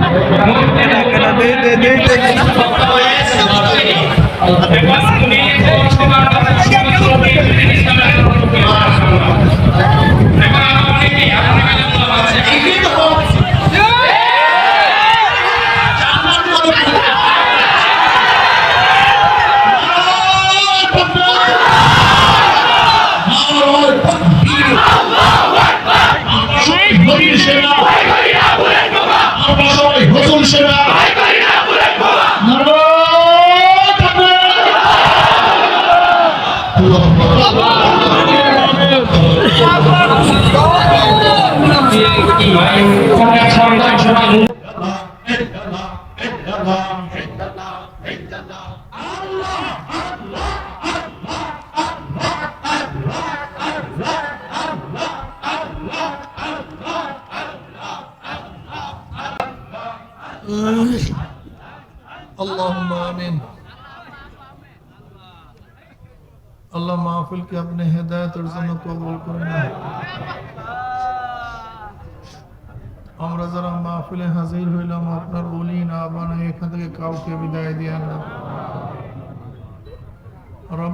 হুজুর সরকার সবাই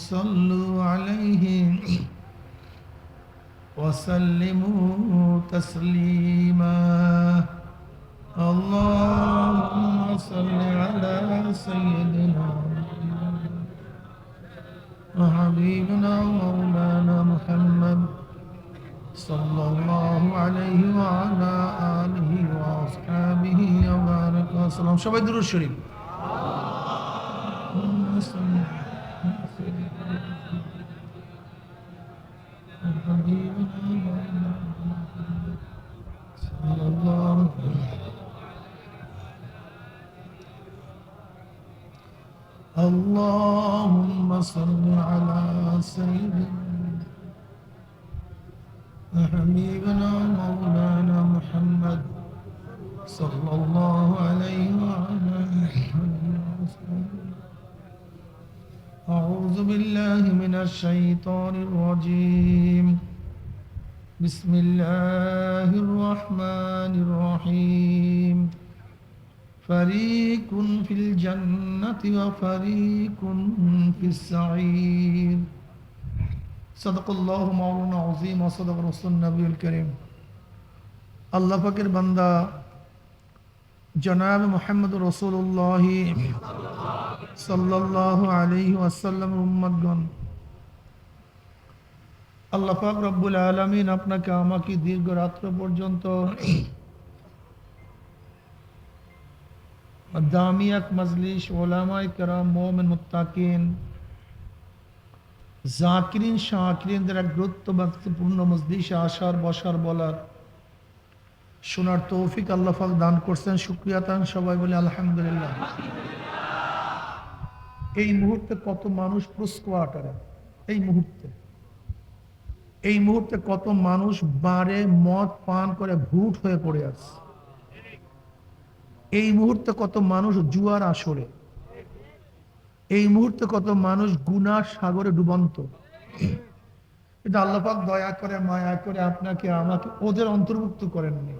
صلوا عليه وسلموا تسليما. اللهم صل على سيدنا وحبيبنا ومولانا محمد صلى الله عليه وعلى آله وأصحابه وبارك وسلم. شباب الدروس الشريف. اللهم صل اللهم صل على سيدنا حبيبنا مولانا محمد صلى الله عليه الشيطان الرجيم بسم الله الرحمن الرحيم فريق في الجنة وفريق في السعير صدق الله مولانا عظيم وصدق رسول النبي الكريم আল্লাহ পাকের বান্দা জনাব মোহাম্মদ রসুল্লাহ সাল্লাহ আলহি আসাল্লাম উম্মদগণ আল্লাহ পাক রব্বুল আলমিন আপনাকে, আমাকে দীর্ঘ রাত্র পর্যন্ত দামি এক মজলিস ওলামাই কেরাম, মোমেন মুত্তাকিন, জাকিরিন, শাকিরিনদের এক গুরুত্বপূর্ণ মজলিসে আসার, বসার, বলার শোনার তৌফিক আল্লাহ পাক দান করছেন। শুক্রিয়া তান সবাই বলে আলহামদুলিল্লাহ। এই মুহূর্তে কত মানুষ কোয়ার্টারে এই মুহূর্তে। এই মুহূর্তে কত মানুষ বারে মদ পান করে ভুট হয়ে পড়ে আছে। এই মুহূর্তে কত মানুষ জুয়ার আসরে। এই মুহূর্তে কত মানুষ গুনার সাগরে ডুবন্ত। কিন্তু আল্লাপাক দয়া করে, মায়া করে আপনাকে, আমাকে, ওদের অন্তর্ভুক্ত করেননি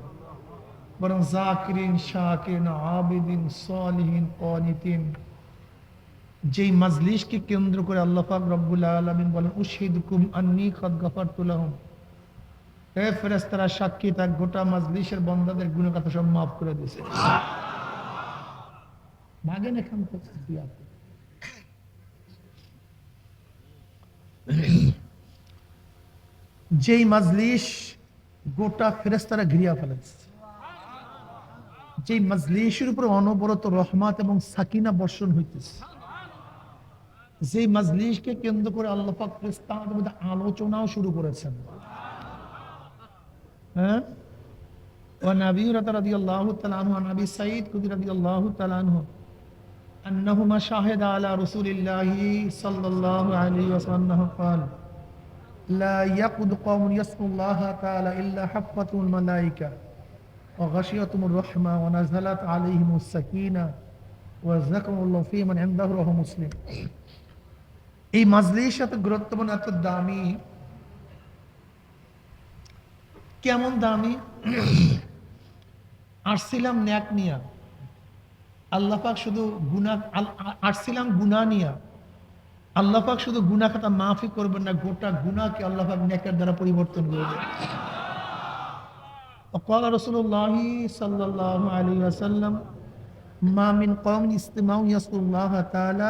বরং জাকিরিন, শাকিরিন, আবিদিন, সলিহিন, অনিতিন। যেই মাজলিসকে কেন্দ্র করে আল্লাহ পাক রব্বুল আলমিন বলেন, উশহিদুকুম আন্নি কদ গফারতুলাহুম হে ফেরেস্তারা সাক্ষী তাক গোটা গুণের কথা সব মাফ করে এখান থেকে। যেই মাজলিস গোটা ফেরেস্তারা ঘিরিয়া ফেলেছে, যেই মাজলিসের উপর অনবরত রহমাত এবং সাকিনা বর্ষণ হইতেছে যেই মাজলিসকে কেন্দ্র করে আল্লাহ পাক ফেরেশতাদের মধ্যে আলোচনাও শুরু করেছেন হ্যাঁ وعن ابي هريره رضي الله تعالى عنه عن ابي سعيد خدري رضي الله تعالى عنه انهما شاهد على رسول الله صلى الله عليه وسلم انه قال لا يقود قوم يسموا الله تعالى الا حفتهم الملائكه وغشيتهم الرحمه ونزلت عليهم السكينه وذكر الله في من عنده رواه مسلم এই মাজলিস এত গুরুত্বপূর্ণ এত দামি কেমন দামি আসছিলাম ন্যাক নিয়া আল্লাহ পাক শুধু গুনা আসছিলাম গুনা নিয়া আল্লাহ পাক শুধু গুনা খাতা মাফি করবেন না গোটা গুনাকে আল্লাহ পাক ন্যাকের দ্বারা পরিবর্তন করবেন وقال رسول الله صلى الله عليه وسلم ما من قوم استماع يسأل الله تعالى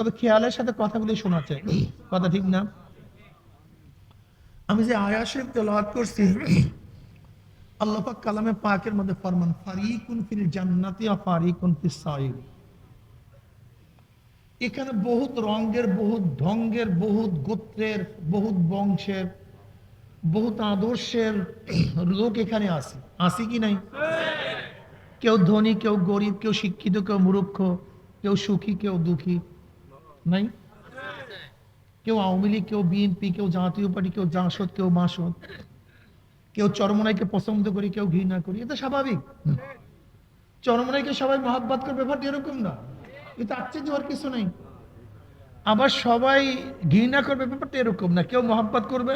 তবে খেয়ালের সাথে কথাগুলি শোনা চাই কথা ঠিক না? আমি যে আয়া শরীফ তেলাওয়াত করছি, আল্লাহ পাক কালামে পাকের মধ্যে ফরমান, ফারিকুন ফিল জান্নাতি ওয়া ফারিকুন ফিস সাইর। এখানে বহুত বহুত ঢঙ্গের, বহুত গোত্রের, বহুত বংশের, বহুত আদর্শের লোক এখানে আছে। আছে কি নাই? কেউ ধনী, কেউ গরিব, কেউ শিক্ষিত, কেউ মূর্খ, কেউ সুখী, কেউ দুঃখী। নাই কেউ আওয়ামী লীগ কেউ বিএনপি কেউ জাতীয় পার্টি কেউ জাসদ কেউ মাসদ কেউ চরমনাইকে পছন্দ করি কেউ ঘৃণা করি এটা স্বাভাবিক চরমনাইকে সবাই মহাব্বাত করবে ব্যাপারটা এরকম না। এটা আশ্চর্য হওয়ার কিছু নেই। আবার সবাই ঘৃণা করবে ব্যাপারটা এরকম না। কেউ মহাব্বাত করবে,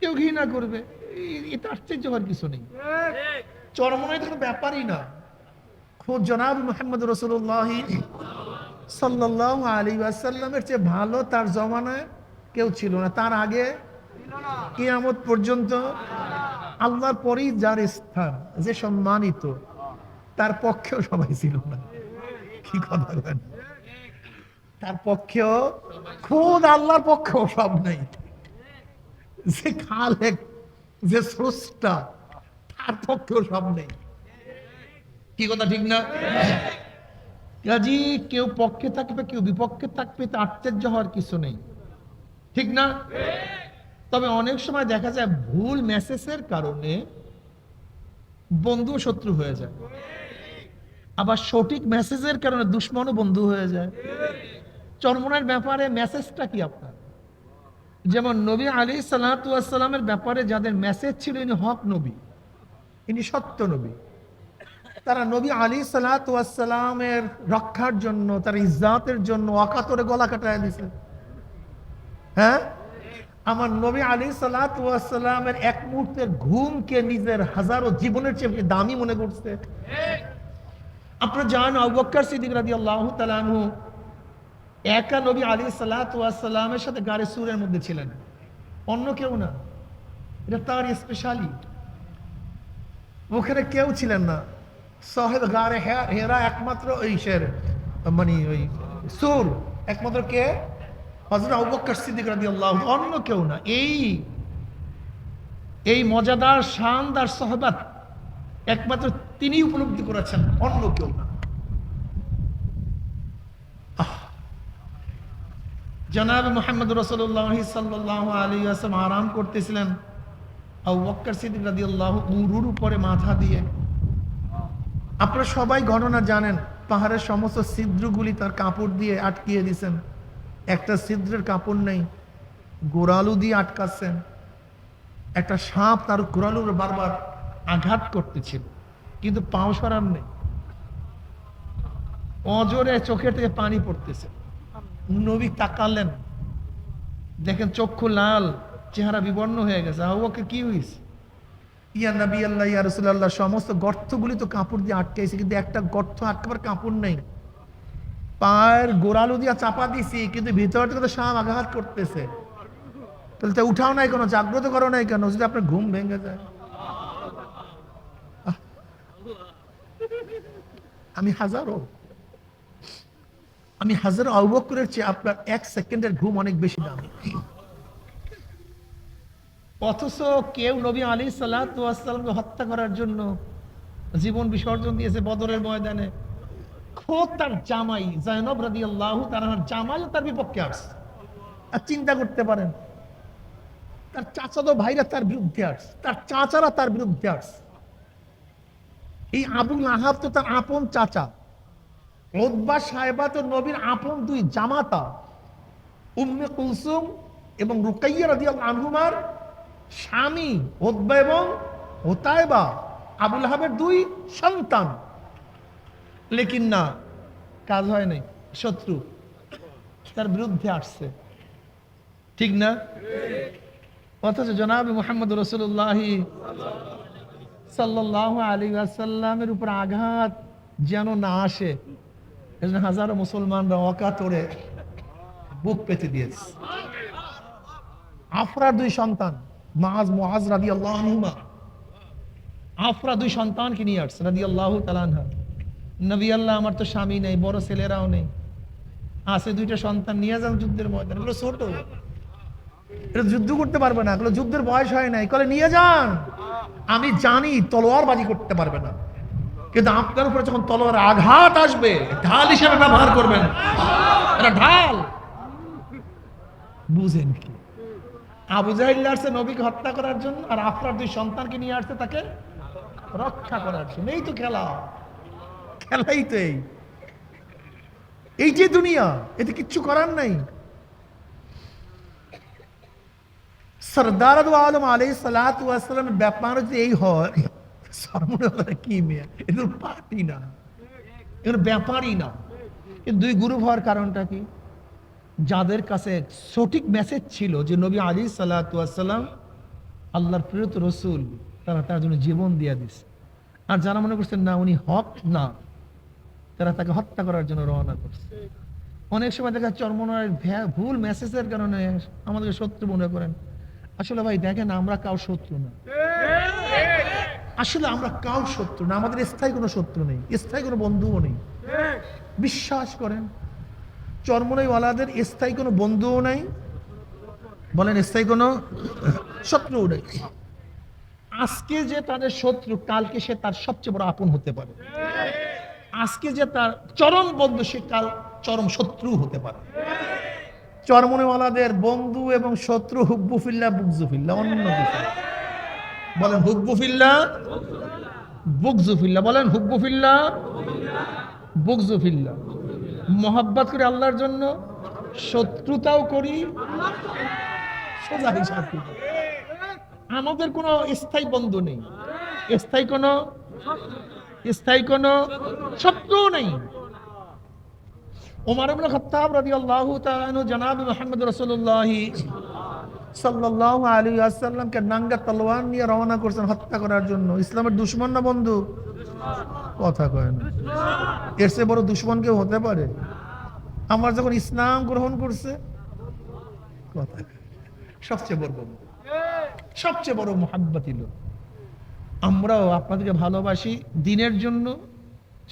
কেউ ঘৃণা করবে। এটা আশ্চর্য হওয়ার কিছু নেই। চরমনাই তো কোনো ব্যাপারই না। খোদ জনাব মোহাম্মদ রসুল্লাহ সাল্লাহ আলী আসাল্লামের চেয়ে ভালো তার জমানায় কেউ ছিল না। তার আগে কিয়ামত পর্যন্ত আল্লাহর পরেই যার স্থান, যে সম্মানিত, তার পক্ষেও সবাই ছিল না। কি কথা বলেন? তার পক্ষেও, খোদ আল্লাহর পক্ষেও সব নাই। যে খালেক, যে স্রষ্টা, তার পক্ষেও সব নেই। কি কথা, ঠিক না? কাজী, কেউ পক্ষে থাকবে, কেউ বিপক্ষে থাকবে তা আশ্চর্য হওয়ার কিছু নেই। ঠিক না? তবে অনেক সময় দেখা যায় ভুল মেসেজের কারণে বন্ধু শত্রু হয়ে যায়। আবার সঠিক মেসেজের কারণে দুশ্মনও বন্ধু হয়ে যায়। চরমনের ব্যাপারে মেসেজটা কি আপনার? যেমন নবী আলী সাল্লামের ব্যাপারে যাদের মেসেজ ছিল, ইনি হক নবী, ইনি সত্য নবী। তারা নবী আলী সালাতামের রক্ষার জন্য, তার ইজ্জাতের জন্য অকাতরে গলা কাটায় দিছে। হ্যাঁ? আমার নবী আলী সালাতামের এক মুহূর্তের ঘুমকে নিজের হাজারো জীবনের চেয়ে দামি মনে করছে। আপনারা জান আবুবকর সিদ্দিক রাদি আল্লাহ তালানহু একা নবী আলী সালাতামের সাথে গাড়ি সুরের মধ্যে ছিলেন। অন্য কেউ না। এটা তার স্পেশালি ওখানে কেউ ছিলেন না। সাহেব গারে হে- হেরা একমাত্র ওই শের মানে ওই সুর। একমাত্র কে? হজরত আবু বকর সিদ্দিক রাদিয়াল্লাহু অন্য কেউ না, এই এই মজাদার, শানদার সহবাত একমাত্র তিনি উপলব্ধি করেছেন, অন্য কেউ না! জনাব মোহাম্মদ রসুল্লাহ সাল্লাহ আলী আসলাম আরাম করতেছিলেন। আবু বক্কর সিদ্দিক রাদিয়াল্লাহু উরুর উপরে মাথা দিয়ে। আপনারা সবাই ঘটনা জানেন, পাহাড়ের সমস্ত ছিদ্রগুলি তার কাপড় দিয়ে আটকিয়ে দিয়েছেন একটা ছিদ্রের কাপড় নেই, গোড়ালু দিয়ে আটকাচ্ছেন। একটা সাপ তার গোড়ালুর বারবার আঘাত করতেছিল, কিন্তু পাও সরার নেই। অজরে চোখের থেকে পানি পড়তেছে। নবী তাকালেন, দেখেন চক্ষু লাল, চেহারা বিবর্ণ হয়ে গেছে। আবুকে কি হয়েছে ইয়া নবী আল্লাহ, ইয়া রসুল্লাহ সমস্ত গর্তগুলি তো কাপড় দিয়ে আটকাইছে কিন্তু একটা গর্ত আটকাবার কাপড় নেই। পায়ের গোড়ালু দিয়া চাপা দিছি, কিন্তু ভিতর থেকে তো সাপ আঘাত করতেছে। তাহলে তো উঠাও নাই কেন, জাগ্রত করো নাই কেন, যদি আপনার ঘুম ভেঙে যায়। আমি হাজারো আমি হাজারো আউবকরের চেয়ে আপনার এক সেকেন্ডের ঘুম অনেক বেশি দামি। অথচ কেউ নবী আলী সাল্লামকে হত্যা করার জন্য জীবন বিসর্জন দিয়েছে বদরের ময়দানে। খোদ তার জামাই জয়নব রাদি আল্লাহ তার জামাইও তার বিপক্ষে আসছে। আর চিন্তা করতে পারেন, তার চাচাতো ভাইরা তার বিরুদ্ধে আসছে, তার চাচারা তার বিরুদ্ধে আসছে। এই আবুল আহাব তো তার আপন চাচা ওদবা সাহেবা তো নবীর আপন দুই জামাতা, উম্মে কুলসুম এবং রুকাইয়া রাদিয়াল্লাহু আনহুমার স্বামী ওদবা এবং হোতায়বা আবুল আহাবের দুই সন্তান। লেকিন না, কাজ হয় নাই, শত্রু। তার বিরুদ্ধে আসছে। ঠিক না? অথচ জনাব মোহাম্মদ রসুল্লাহ সাল্লাহ আলী আসাল্লামের উপর আঘাত যেন না আসে হাজারো মুসলমানরা অকাতরে বুক পেতে দিয়েছে। আফরার দুই সন্তান। মাজ মুআজ রাদি আল্লাহ আফরা দুই সন্তানকে নিয়ে আসছে রাদি আল্লাহ তালানহা নবী আল্লাহ, আমার তো স্বামী নেই, বড় ছেলেরাও নেই। আছে দুইটা সন্তান, নিয়ে যান যুদ্ধের ময়দান। এগুলো ছোট। এটা যুদ্ধ করতে পারবে না। এগুলো যুদ্ধের বয়স হয় নাই। কলে, নিয়ে যান। আমি জানি তলোয়ার বাজি করতে পারবে না। কিন্তু আপনার উপরে যখন তলোয়ার আঘাত আসবে, ঢাল হিসেবে ব্যবহার করবেন। এটা ঢাল। বুঝেন কি? আবু আসছে নবীকে হত্যা করার জন্য আর দুই সন্তানকে নিয়ে আসছে তাকে রক্ষা করার জন্য। এই তো খেলা। খেলাই তো এই। যে দুনিয়া, এতে কিচ্ছু করার নাই। আলম আলাই সালাতামের ব্যাপার যদি এই হয় কি মেয়ে? এগুলো পার্টি না। এগুলো ব্যাপারই না। দুই গ্রুপ হওয়ার কারণটা কি? যাদের কাছে সঠিক মেসেজ ছিল যে নবী আলী সাল্লাতাম আল্লাহর প্রিয়ত রসুল, তারা তার জন্য জীবন দিয়ে দিছে। আর যারা মনে করছেন, না, উনি হক না, তারা তাকে হত্যা করার জন্য রওনা করছে। অনেক সময় দেখা চরমনার ভুল মেসেজের কারণে আমাদেরকে শত্রু মনে করেন। আসলে ভাই, দেখেন আমরা কাউ শত্রু না। আসলে আমরা কাউ শত্রু না, আমাদের স্থায়ী কোনো শত্রু নেই, স্থায়ী কোনো বন্ধুও নেই। বিশ্বাস করেন চরমনাইওয়ালাদের স্থায়ী কোনো বন্ধুও নাই, বলেন স্থায়ী কোনো শত্রুও নেই। আজকে যে তাদের শত্রু, কালকে সে তার সবচেয়ে বড় আপন হতে পারে। আজকে যে তার চরম বন্ধু, সে কাল চরম শত্রু হতে পারে। চরমনেওয়ালাদের বন্ধু এবং শত্রু হুব্বুফিল্লা বুকজুফিল্লা অন্য কিছু বলেন হুব্বুফিল্লা বুকজুফিল্লা বলেন হুব্বুফিল্লা বুকজুফিল্লা মোহাব্বত করি আল্লাহর জন্য, শত্রুতাও করি। সোজা হিসাব। আমাদের কোনো স্থায়ী বন্ধু নেই। স্থায়ী কোনো স্থায়ী কোনো শত্রু নেই। ওমর ইবনে খাত্তাব রাদিয়াল্লাহু তাআলা জনাব মুহাম্মদ রাসূলুল্লাহ সাল্লাল্লাহু আলাইহি ওয়াসাল্লামকে নাঙ্গা তলোয়ার নিয়ে রওনা করছেন হত্যা করার জন্য। ইসলামের দুশমন না বন্ধু? কথা কয় না। এর চেয়ে বড় দুশমন কেউ হতে পারে? আমার যখন ইসলাম গ্রহণ করছে, কথা সবচেয়ে বড় সবচেয়ে বড় মোহাব্বতি লোক। আমরাও আপনাদেরকে ভালোবাসি দিনের জন্য,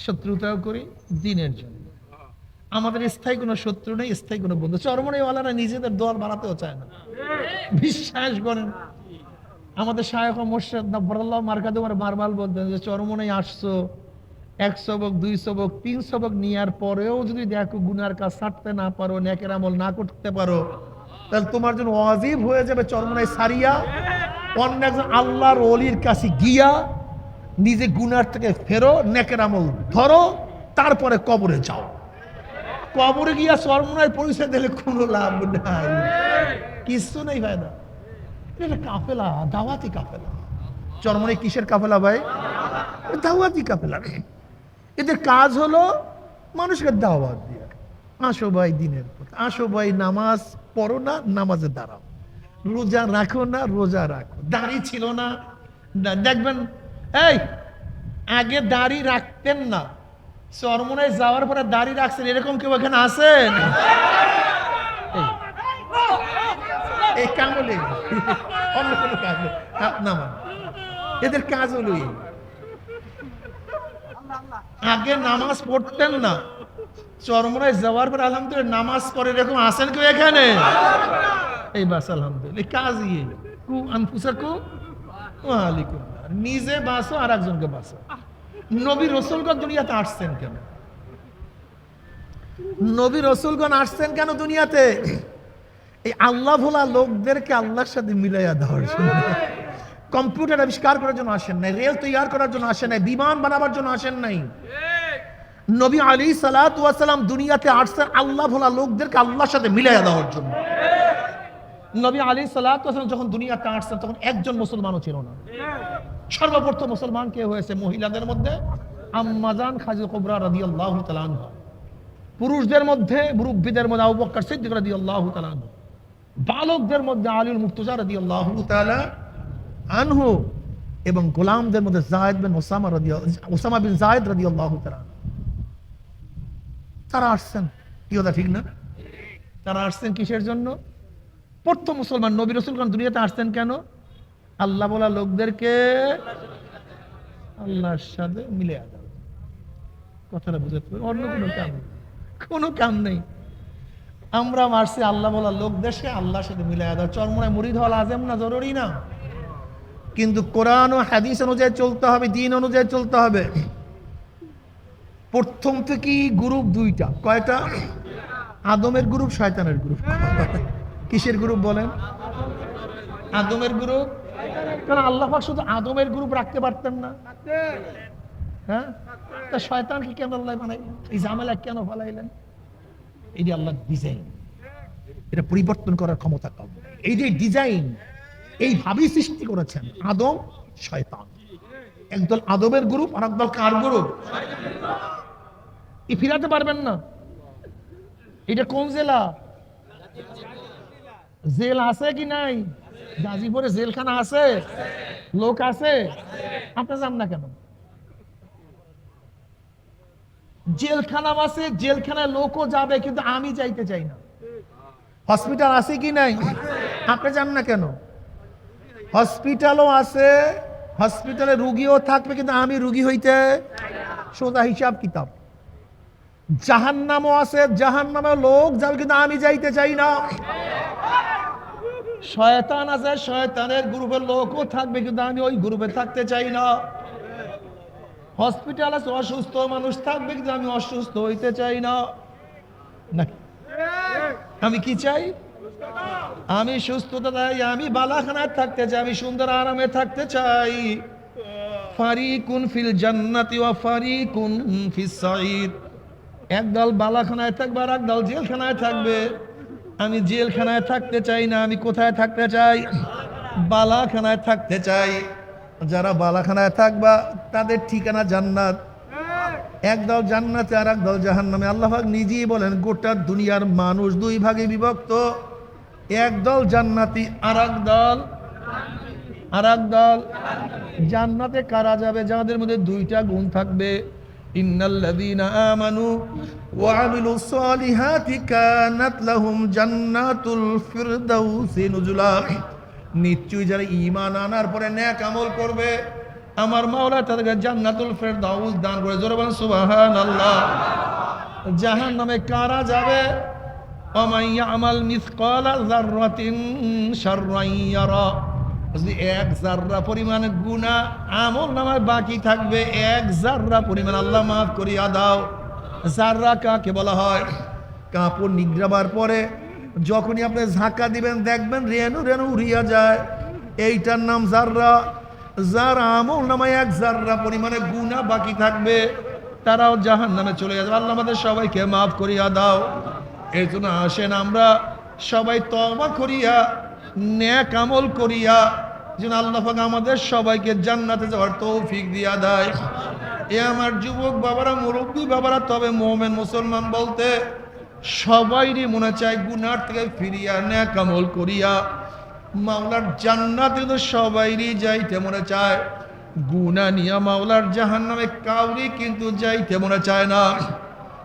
শত্রুতাও করি দিনের জন্য। আমাদের স্থায়ী কোনো শত্রু নেই, স্থায়ী কোনো বন্ধু। চরমনেওয়ালারা নিজেদের দল বাড়াতেও চায় না। বিশ্বাস করেন আমাদের শায়ক মোর্শেদ নব্বরাল্লাহ মার্কাদে আমার বারবার বলতেন যে চরমনে আসছো, এক সবক, দুই সবক, তিন সবক নেওয়ার পরেও যদি দেখো গুনার কাজ ছাড়তে না পারো নেকের আমল না করতে পারো, তাহলে তোমার জন্য অজীব হয়ে যাবে চরমনায় সারিয়া। অন্য একজন আল্লাহর অলির কাছে গিয়া নিজে গুনার থেকে ফেরো নেকের আমল ধরো, তারপরে কবরে যাও। কবরে গিয়া চরমনায় পরিচয় দিলে কোনো লাভ নাই। কিছু নেই ভাই ফায়দা এটা কাফেলা, দাওয়াতি কাফেলা। চরমনে কিসের কাফেলা ভাই? দাওয়াতি কাফেলা এদের কাজ হলো মানুষকে দাওয়াত দিয়ে। আসো ভাই দিনের পর আসো ভাই নামাজ পড়ো না, নামাজে দাঁড়াও। রোজা রাখো না, রোজা রাখো। দাড়ি ছিল না। দেখবেন, এই, আগে দাড়ি রাখতেন না। চরমনায় যাওয়ার পরে দাড়ি রাখছেন, এরকম কেউ এখানে আছেন? এই অন্য কোনো কাজ নেই। হাত নামান। এদের কাজ হলো আগে নামাজ পড়তেন না। চরমরায় যাওয়ার পর আলহামদুলিল্লাহ নামাজ পড়ে এরকম আসেন কেউ এখানে? এই বাস, আলহামদুলিল্লাহ। কাজ ইয়ে। কু ওয়ালাইকুম আসসালাম। নিজে বাসো আর একজনকে বাসো। নবী রসুলগণ দুনিয়াতে আসছেন কেন? নবী রসুলগণ আসছেন কেন দুনিয়াতে? এই আল্লাহ ভোলা লোকদেরকে আল্লাহর সাথে মিলাইয়া দেওয়ার জন্য। কম্পিউটার আবিষ্কার করার জন্য আসেন নাই, রেল তৈরি করার জন্য আসেন নাই, বিমান বানাবার জন্য আসেন নাই। নবী আলী সালাম দুনিয়াতে আসছেন আল্লাহ ভোলা লোকদেরকে আল্লাহর সাথে মিলাইয়া দেওয়ার জন্য। নবী আলী সালাম যখন দুনিয়াতে আসছেন, তখন একজন মুসলমানও ছিল না। সর্বপ্রথম মুসলমান কে হয়েছে? মহিলাদের মধ্যে আম্মাজান খাজি কোবরা রাদি আল্লাহ পুরুষদের মধ্যে মুরব্বীদের মধ্যে আবু বক্কর সিদ্দিক রাদি আল্লাহ বালকদের মধ্যে আলীল মুর্তজা রাদি আল্লাহ আনহু এবং গোলামদের মধ্যে জায়দ বিন ওসামা রাদি ওসামা বিন জায়দ রাদি আল্লাহ তারা আসছেন। কি কথা, ঠিক না? তারা আসছেন কিসের জন্য? প্রথম মুসলমান নবী রসুল খান দুনিয়াতে আসছেন কেন? আল্লাহ বলা লোকদেরকে আল্লাহর সাথে মিলে আদাও কথাটা বুঝাতে অন্য কোনো কাম কোনো কাম নেই। আমরা মারছি, আল্লাহ বলা লোক দেশে আল্লাহর সাথে মিলে আদাও চরমনায় মুড়িদ হওয়া আজম না, জরুরি না। কিন্তু কোরআন ও হাদিস অনুযায়ী চলতে হবে, দিন অনুযায়ী চলতে হবে। প্রথম থেকেই গ্রুপ দুইটা। কয়টা? আদমের গ্রুপ, শয়তানের গ্রুপ। কিসের গ্রুপ বলেন? আদমের গ্রুপ? কারণ আল্লাহ শুধু আদমের গ্রুপ রাখতে পারতেন না? হ্যাঁ? তা শয়তানকে কেন আল্লাহ বানাইলেন এই ঝামেলা কেন ফলাইলেন? এই যে আল্লাহ ডিজাইন এটা পরিবর্তন করার ক্ষমতা কম। এই যে ডিজাইন এইভাবেই সৃষ্টি করেছেন আদম, শয়তান। একদল আদমের গ্রুপ আর একদল কার গ্রুপ এই ফিরাতে পারবেন না। এটা কোন জেলা? জেল আছে কি নাই? গাজীপুরে জেলখানা আছে? লোক আছে? আপনি যান না কেন? জেলখানা আছে জেলখানায় লোকও যাবে, কিন্তু আমি যাইতে চাই না। হসপিটাল আছে কি নাই? আপনি যান না কেন? হসপিটালও আছে, হসপিটালে রুগীও থাকবে, কিন্তু আমি রুগী হইতে সোজা হিসাব কিতাব। জাহান নামও আছে জাহান নামে লোক যাবে, কিন্তু আমি যাইতে চাই না। শয়তান আছে, শয়তানের গ্রুপের লোকও থাকবে, কিন্তু আমি ওই গ্রুপে থাকতে চাই না। হসপিটাল আছে অসুস্থ মানুষ থাকবে কিন্তু আমি অসুস্থ হইতে চাই না। আমি কি চাই? আমি সুস্থতা চাই, আমি বালাখানায় থাকতে চাই, আমি সুন্দর আরামে থাকতে চাই। ফারিকুন ফিল জান্নাতি ওয়া ফারিকুন ফিস সাঈদ একদল বালাখানায় থাকবে আর একদল জেলখানায় থাকবে। আমি জেলখানায় থাকতে চাই না, আমি কোথায় থাকতে চাই? বালাখানায় থাকতে চাই। যারা বালাখানায় থাকবা, তাদের ঠিকানা জান্নাত। একদল জান্নাতে আর এক একদল জাহান্নামে। আল্লাহ পাক নিজেই বলেন, গোটা দুনিয়ার মানুষ দুই ভাগে বিভক্ত। একদল জান্নাতি, আর এক দল আর এক দল জান্নাতে কারা যাবে? যাদের মধ্যে দুইটা গুণ থাকবে। আমানু লাহুম জান্নাতুল ফিরদাউসি নিশ্চয়ই যারা ইমান আনার পরে ন্যাক আমল করবে, আমার মাওলা তাদেরকে জান্নাতুল ফেরদাউস দান করে। জোরে বলেন সুবাহান আল্লাহ জাহান নামে কারা যাবে? অমাইয়া আমাল মিসকলা জার্রাতিন সার্রাইয়ারা যদি এক জাররা পরিমাণে গুণা আমল নামায় বাকি থাকবে, এক জাররা পরিমাণ আল্লাহ মাফ করিয়া দাও। জাররা কাকে বলা হয়? কাপড় নিগ্রাবার পরে যখনই আপনি ঝাঁকা দিবেন, দেখবেন রেনু রেনু উড়িয়া যায়। এইটার নাম জাররা। যার আমল নামায় এক জাররা পরিমাণে গুণা বাকি থাকবে, তারাও জাহান নামে চলে যাবে। আল্লাহ আমাদের সবাইকে মাফ করিয়া দাও। এই জন্য আসেন আমরা সবাই তবা করিয়া ন্যাক আমল করিয়া, যেন আল্লাহ আমাদের সবাইকে জান্নাতে যাওয়ার তৌফিক দিয়া দেয়। এ আমার যুবক বাবারা, মুরব্বী বাবারা, তবে মোমেন মুসলমান বলতে সবাইরই মনে চায় গুনার থেকে ফিরিয়া ন্যাক আমল করিয়া। মাওলার জান্নাত কিন্তু সবাইরই যাইতে মনে চায় গুনা নিয়া মাওলার জাহান নামে কাউরি কিন্তু যাইতে মনে চায় না।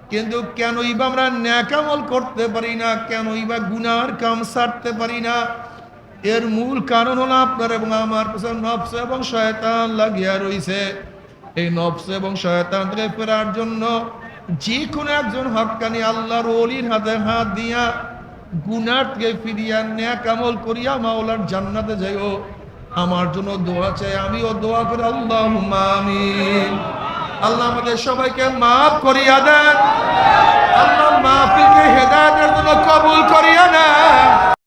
কিন্তু কেনই বা আমরা ন্যাকামল করতে পারি না, কেনই বা গুনার কাম সারতে পারি না। এর মূল কারণ হলো আপনার এবং আমার পেছনে নফস এবং শয়তান লাগিয়া রইছে। এই নফস এবং শয়তান থেকে ফেরার জন্য যে কোনো একজন হকানি আল্লাহর অলির হাতে হাত দিয়া গুনার ফিরিয়া ন্যাক আমল করিয়া মাওলার জান্নাতে যাইও। আমার জন্য দোয়া চাই, আমিও দোয়া করে আল্লাহ আমিন। আল্লাহ আমাদের সবাইকে মাফ করিয়া দেন। আল্লাহ মাহফিলকে হেদায়তের জন্য কবুল করিয়া দেন